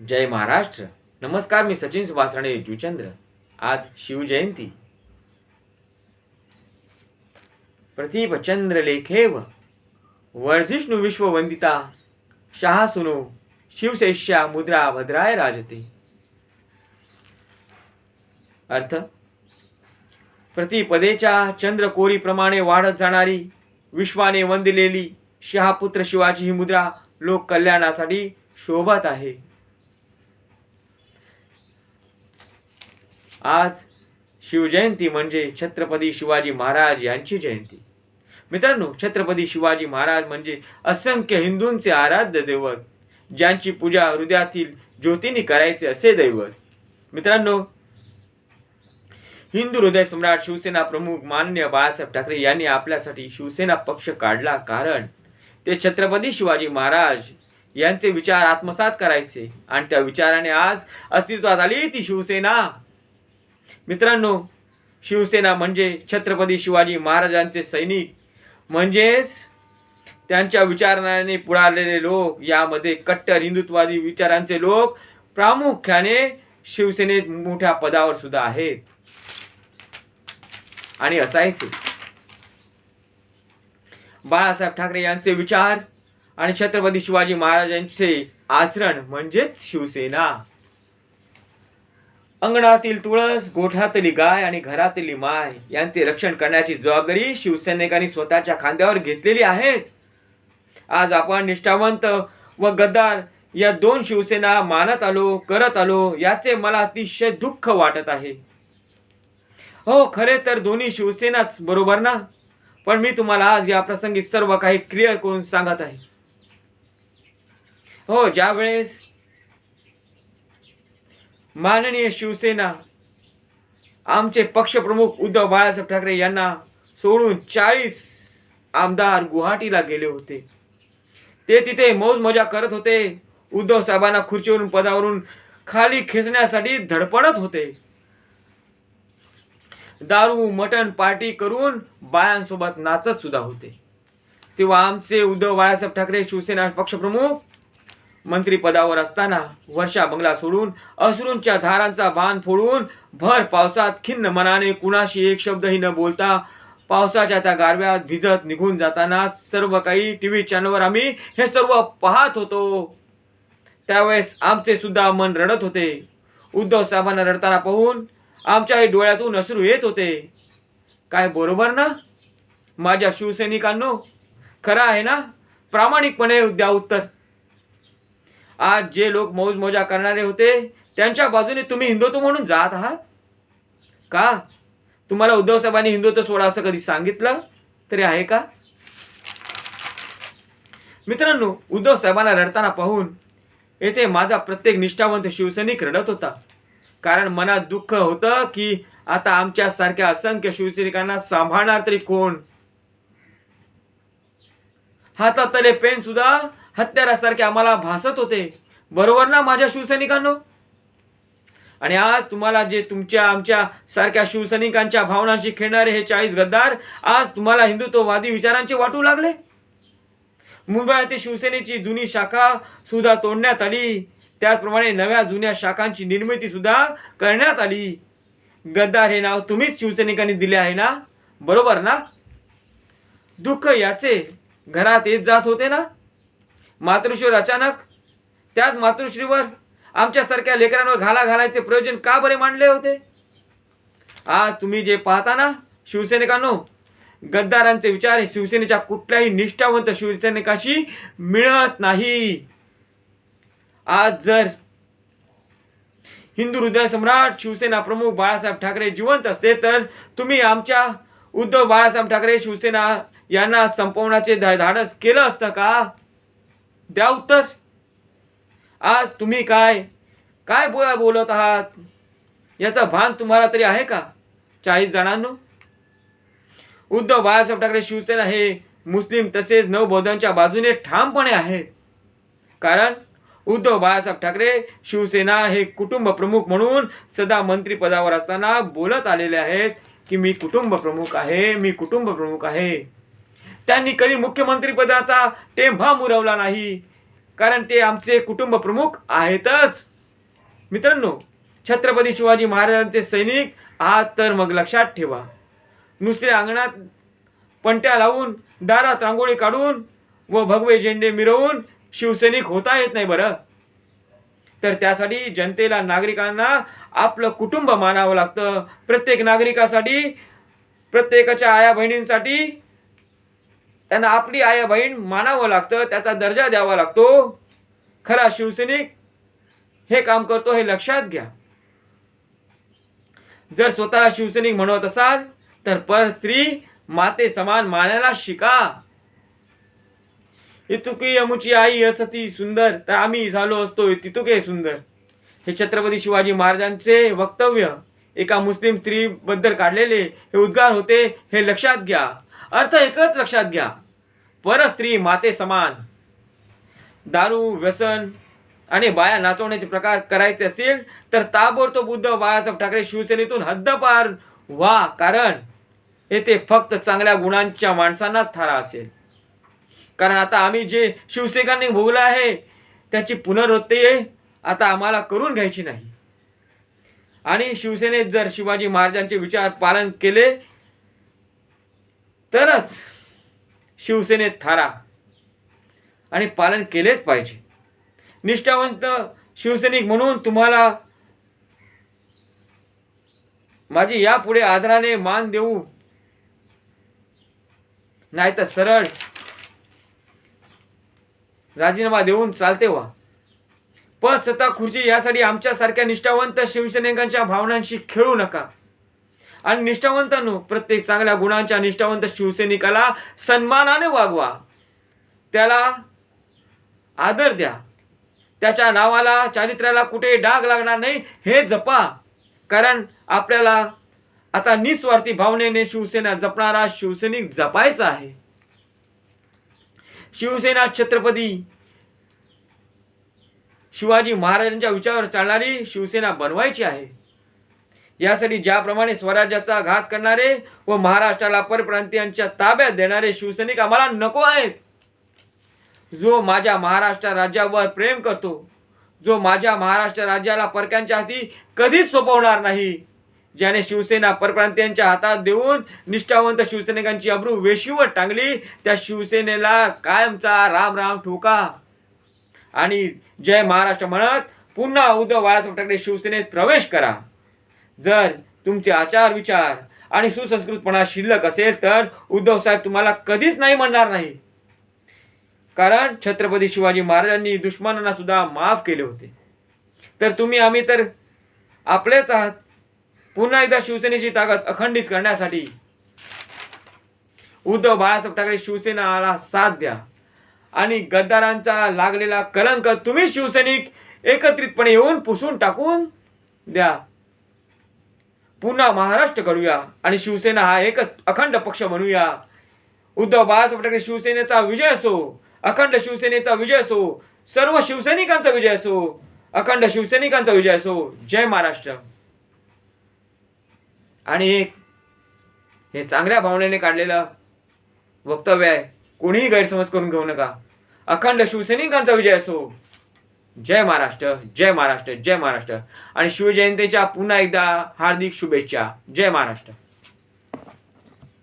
जय महाराष्ट्र. नमस्कार मी सचिन सुभाषराणे जुचंद्र. आज शिवजयंती. प्रतीपचंद्रलेखेव लेखेव वर्धिष्णू विश्ववंदिता शहा सुनो शिवशैष्या मुद्रा भद्राय राजते. अर्थ प्रतिपदेच्या चंद्रकोरीप्रमाणे वाढत जाणारी विश्वाने वंदिलेली शहापुत्र शिवाची ही मुद्रा लोक कल्याणासाठी शोभत आहे. आज शिवजयंती म्हणजे छत्रपती शिवाजी महाराज यांची जयंती. मित्रांनो छत्रपती शिवाजी महाराज म्हणजे असंख्य हिंदूंचे आराध्य दैवत ज्यांची पूजा हृदयातील ज्योतीने करायचे असे दैवत. मित्रांनो हिंदू हृदय सम्राट शिवसेना प्रमुख मान्य बाळासाहेब ठाकरे यांनी आपल्यासाठी शिवसेना पक्ष काढला कारण ते छत्रपती शिवाजी महाराज यांचे विचार आत्मसात करायचे आणि त्या विचाराने आज अस्तित्वात आली ती शिवसेना. मित्रांनो शिवसेना म्हणजे छत्रपती शिवाजी महाराजांचे सैनिक. म्हणजेच त्यांच्या विचाराने पुढारलेले लोक यामध्ये कट्टर हिंदुत्वादी विचारांचे लोक प्रामुख्याने शिवसेनेत मोठ्या पदावर सुद्धा आहेत. आणि असायचे बाळासाहेब ठाकरे यांचे विचार आणि छत्रपती शिवाजी महाराजांचे आचरण म्हणजेच शिवसेना. अंगणातील तुळस गोठ्यातली गाय आणि घरातली माय यांचे रक्षण करण्याची जबाबदारी शिवसैनिकांनी स्वतःच्या खांद्यावर घेतलेली आहेच. आज आपण निष्ठावंत व गद्दार या दोन शिवसेना मानत आलो करत आलो याचे मला अतिशय दुःख वाटत आहे. हो खरे तर दोन्ही शिवसेनाच बरोबर ना? पण मी तुम्हाला आज या प्रसंगी सर्व काही क्लिअर करून सांगत आहे. हो ज्यावेळेस माननीय शिवसेना आमचे पक्षप्रमुख उद्धव बाळासाहेब ठाकरे यांना सोडून चाळीस आमदार गुवाहाटीला गेले होते. ते तिथे मौज मजा करत होते. उद्धव साहेबांना खुर्चीवरून पदावरून खाली खेचण्यासाठी धडपडत होते. दारू मटण पार्टी करून बायांसोबत नाचत सुद्धा होते. तेव्हा आमचे उद्धव बाळासाहेब ठाकरे शिवसेना पक्षप्रमुख मंत्रीपदावर असताना वर्षा बंगला सोडून अश्रूंच्या धारांचा बांध फोडून भर पावसात खिन्न मनाने कुणाशी एक शब्दही न बोलता पावसाच्या त्या गारव्यात भिजत निघून जाताना सर्व काही टी व्ही चॅनलवर आम्ही हे सर्व पाहत होतो. त्यावेळेस आमचे सुद्धा मन रडत होते. उद्धव साहेबांना रडताना पाहून आमच्याही डोळ्यातून अश्रू येत होते. काय बरोबर ना? माझ्या शिवसैनिकांनो खरं आहे ना? प्रामाणिकपणे द्या उत्तर. आज जे लोक मौज मौजा करणारे होते त्यांच्या बाजूने तुम्ही हिंदुत्व म्हणून जात आहात? का? तुम्हाला उद्धव साहेबांनी हिंदुत्व सोडा असं कधी सांगितलं? तरी आहे का? मित्रांनो उद्धव साहेबांना रडताना पाहून येथे माझा प्रत्येक निष्ठावंत शिवसैनिक रडत होता. कारण मनात दुःख होतं की आता आमच्यासारख्या असंख्य शिवसैनिकांना सांभाळणार तरी कोण? हातातले पेन सुद्धा हत्यारासारखे आम्हाला भासत होते. बरोबर ना माझ्या शिवसैनिकांनो? आणि आज तुम्हाला जे तुमच्या आमच्या सारख्या शिवसैनिकांच्या भावनांशी खेळणारे हे चाळीस गद्दार आज तुम्हाला हिंदुत्ववादी विचारांचे वाटू लागले? मुंबई येथे शिवसेनेची जुनी शाखा सुद्धा तोडण्यात आली. त्याचप्रमाणे नव्या जुन्या शाखांची निर्मिती सुद्धा करण्यात आली. गद्दार हे नाव तुम्हीच शिवसैनिकांनी दिले आहे ना? बरोबर ना? दुःख याचे घरात येत जात होते ना? मातृश्रीवर अचानक त्याच मातृश्रीवर आमच्यासारख्या लेकरांवर घाला घालायचे प्रयोजन का बरे मांडले होते? आज तुम्ही जे पाहता ना शिवसैनिकांनो गद्दारांचे विचार हे शिवसेनेच्या कुठल्याही निष्ठावंत शिवसैनिकाशी मिळत नाही. आज जर हिंदू हृदय सम्राट शिवसेना प्रमुख बाळासाहेब ठाकरे जिवंत असते तर तुम्ही आमच्या उद्धव बाळासाहेब ठाकरे शिवसेना यांना संपवण्याचे धाडस केलं असतं का? द्या उत्तर. आज तुम्ही काय? काय बो बोलत आहात? याचा भान तुम्हाला तरी आहे का? चाळीस जणांनो? उद्धव बाळासाहेब ठाकरे शिवसेना हे मुस्लिम तसेच नवबौद्धांच्या बाजूने ठामपणे आहेत. कारण उद्धव बाळासाहेब ठाकरे शिवसेना हे कुटुंब प्रमुख म्हणून सदा मंत्रिपदावर असताना बोलत आलेले आहेत की मी कुटुंब प्रमुख आहे मी कुटुंब प्रमुख आहे. त्यांनी कधी मुख्यमंत्रीपदाचा टेंभा मुरवला नाही. कारण ते आमचे कुटुंब प्रमुख आहेतच. मित्रांनो छत्रपती शिवाजी महाराजांचे सैनिक आहात तर मग लक्षात ठेवा. नुसते अंगणात पंट्या लावून दारात रांगोळी काढून व भगवे झेंडे मिरवून शिवसैनिक होता येत नाही बरं. तर त्यासाठी जनतेला नागरिकांना आपलं कुटुंब मानावं लागतं. प्रत्येक नागरिकासाठी प्रत्येकाच्या आया बहिणींसाठी त्यांना आपली आई बहीण मानावं लागतं त्याचा दर्जा द्यावा लागतो. खरा शिवसैनिक हे काम करतो हे लक्षात घ्या. जर स्वतःला शिवसैनिक म्हणत असाल तर पर स्त्री माते समान मानायला शिका. इतुकी अमुची आई असती सुंदर तर आम्ही झालो असतो तितुके सुंदर. हे छत्रपती शिवाजी महाराजांचे वक्तव्य एका मुस्लिम स्त्रीबद्दल काढलेले हे उद्गार होते हे लक्षात घ्या. अर्थ एकच लक्षात घ्या. परस्त्री माते समान. दारू व्यसन आणि बाया नाचवण्याचे प्रकार करायचे असेल तर ताबडतोब उद्धव बाळासाहेब ठाकरे शिवसेनेतून हद्दपार व्हा कारण येथे फक्त चांगल्या गुणांच्या माणसांनाच थारा असेल. कारण आता आम्ही जे शिवसेकांनी भोगलं आहे त्याची पुनरावृत्ती आता आम्हाला करून घ्यायची नाही. आणि शिवसेनेत जर शिवाजी महाराजांचे विचार पालन केले तरच शिवसेनेत थारा. आणि पालन केलेच पाहिजे. निष्ठावंत शिवसैनिक म्हणून तुम्हाला माझी यापुढे आदराने मान देऊ. नाही तर सरळ राजीनामा देऊन चालते व्हा पण सत्ता खुर्ची यासाठी आमच्यासारख्या निष्ठावंत शिवसैनिकांच्या भावनांशी खेळू नका. आणि निष्ठावंतांनो प्रत्येक चांगल्या गुणांच्या निष्ठावंत शिवसैनिकाला सन्मानाने वागवा. त्याला आदर द्या. त्याच्या नावाला चारित्र्याला कुठे डाग लागणार नाही हे जपा. कारण आपल्याला आता निस्वार्थी भावनेने शिवसेना जपणारा शिवसैनिक जपायचा आहे. शिवसेना छत्रपती शिवाजी महाराजांच्या विचारावर चालणारी शिवसेना बनवायची आहे. यासाठी ज्याप्रमाणे स्वराज्याचा घात करणारे व महाराष्ट्राला परप्रांतीयांच्या ताब्यात देणारे शिवसैनिक आम्हाला नको आहेत. जो माझ्या महाराष्ट्र राज्यावर प्रेम करतो जो माझ्या महाराष्ट्र राज्याला परक्यांच्या हाती कधीच सोपवणार नाही ज्याने शिवसेना परप्रांतीयांच्या हातात देऊन निष्ठावंत शिवसैनिकांची अब्रू वेशीवर टांगली त्या शिवसेनेला कायमचा राम राम ठोका. आणि जय महाराष्ट्र म्हणत पुन्हा उद्धव बाळासाहेब ठाकरे शिवसेनेत प्रवेश करा. जर तुमचे आचार विचार आणि सुसंस्कृतपणा शिल्लक असेल तर उद्धव साहेब तुम्हाला कधीच नाही म्हणणार नाही. कारण छत्रपती शिवाजी महाराजांनी दुश्मनांना सुद्धा माफ केले होते. तर तुम्ही आम्ही तर आपलेच आहात. पुन्हा एकदा शिवसेनेची ताकद अखंडित करण्यासाठी उद्धव बाळासाहेब ठाकरे शिवसेनाला साथ द्या. आणि गद्दारांचा लागलेला कलंक तुम्ही शिवसैनिक एकत्रितपणे येऊन पुसून टाकून द्या. पुन्हा महाराष्ट्र करूया आणि शिवसेना हा एक अखंड पक्ष म्हणूया उद्धव बाळासाहेब ठाकरे शिवसेनेचा विजय असो अखंड शिवसेनेचा विजय असो सर्व शिवसैनिकांचा विजय असो अखंड शिवसैनिकांचा विजय असो. जय महाराष्ट्र. आणि एक हे चांगल्या भावनेने काढलेलं वक्तव्य आहे कोणीही गैरसमज करून घेऊ नका. अखंड शिवसैनिकांचा विजय असो जय महाराष्ट्र जय महाराष्ट्र जय महाराष्ट्र. आणि शिवजयंतीच्या पुन्हा एकदा हार्दिक शुभेच्छा. जय महाराष्ट्र.